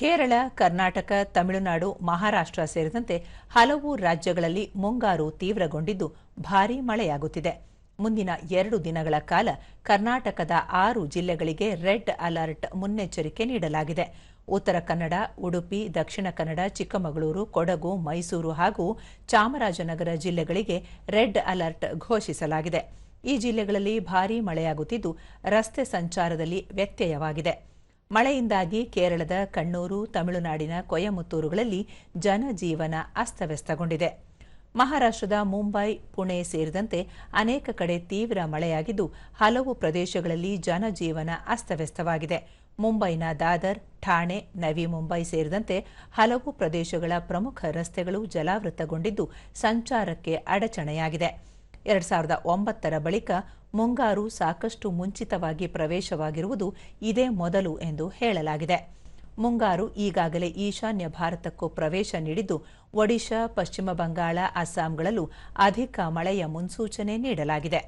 ಕೇರಳ, ಕರ್ನಾಟಕ, ತಮಿಳುನಾಡು, ಮಹಾರಾಷ್ಟ್ರ ಸೇರಿದಂತೆ ಹಲವು ರಾಜ್ಯಗಳಲ್ಲಿ ಮುಂಗಾರು ತೀವ್ರಗೊಂಡಿದ್ದು ಭಾರೀ ಮಳೆಯಾಗುತ್ತಿದೆ. ಮುಂದಿನ ಎರಡು ದಿನಗಳ ಕಾಲ ಕರ್ನಾಟಕದ ಆರು ಜಿಲ್ಲೆಗಳಿಗೆ ರೆಡ್ ಅಲರ್ಟ್ ಮುನ್ನೆಚ್ಚರಿಕೆ ನೀಡಲಾಗಿದೆ. ಉತ್ತರ ಕನ್ನಡ, ಉಡುಪಿ, ದಕ್ಷಿಣ ಕನ್ನಡ, ಚಿಕ್ಕಮಗಳೂರು, ಕೊಡಗು, ಮೈಸೂರು ಹಾಗೂ ಚಾಮರಾಜನಗರ ಜಿಲ್ಲೆಗಳಿಗೆ ರೆಡ್ ಅಲರ್ಟ್ ಘೋಷಿಸಲಾಗಿದೆ. ಈ ಜಿಲ್ಲೆಗಳಲ್ಲಿ ಭಾರೀ ಮಳೆಯಾಗುತ್ತಿದ್ದು ರಸ್ತೆ ಸಂಚಾರದಲ್ಲಿ ವ್ಯತ್ಯಯವಾಗಿದೆ. ಮಳೆಯಿಂದಾಗಿ ಕೇರಳದ ಕಣ್ಣೂರು, ತಮಿಳುನಾಡಿನ ಕೊಯಮತ್ತೂರುಗಳಲ್ಲಿ ಜನಜೀವನ ಅಸ್ತವ್ಯಸ್ತಗೊಂಡಿದೆ. ಮಹಾರಾಷ್ಟ್ರದ ಮುಂಬೈ, ಪುಣೆ ಸೇರಿದಂತೆ ಅನೇಕ ಕಡೆ ತೀವ್ರ ಮಳೆಯಾಗಿದ್ದು ಹಲವು ಪ್ರದೇಶಗಳಲ್ಲಿ ಜನಜೀವನ ಅಸ್ತವ್ಯಸ್ತವಾಗಿದೆ. ಮುಂಬೈನ ದಾದರ್, ಠಾಣೆ, ನವಿ ಮುಂಬೈ ಸೇರಿದಂತೆ ಹಲವು ಪ್ರದೇಶಗಳ ಪ್ರಮುಖ ರಸ್ತೆಗಳು ಜಲಾವೃತಗೊಂಡಿದ್ದು ಸಂಚಾರಕ್ಕೆ ಅಡಚಣೆಯಾಗಿದೆ. ಎರಡ್ ಸಾವಿರದ ಒಂಬತ್ತರ ಬಳಿಕ ಮುಂಗಾರು ಸಾಕಷ್ಟು ಮುಂಚಿತವಾಗಿ ಪ್ರವೇಶವಾಗಿರುವುದು ಇದೇ ಮೊದಲು ಎಂದು ಹೇಳಲಾಗಿದೆ. ಮುಂಗಾರು ಈಗಾಗಲೇ ಈಶಾನ್ಯ ಭಾರತಕ್ಕೂ ಪ್ರವೇಶ ನೀಡಿದ್ದು, ಒಡಿಶಾ, ಪಶ್ಚಿಮ ಬಂಗಾಳ, ಅಸ್ಸಾಂಗಳಲ್ಲೂ ಅಧಿಕ ಮಳೆಯ ಮುನ್ಸೂಚನೆ ನೀಡಲಾಗಿದೆ.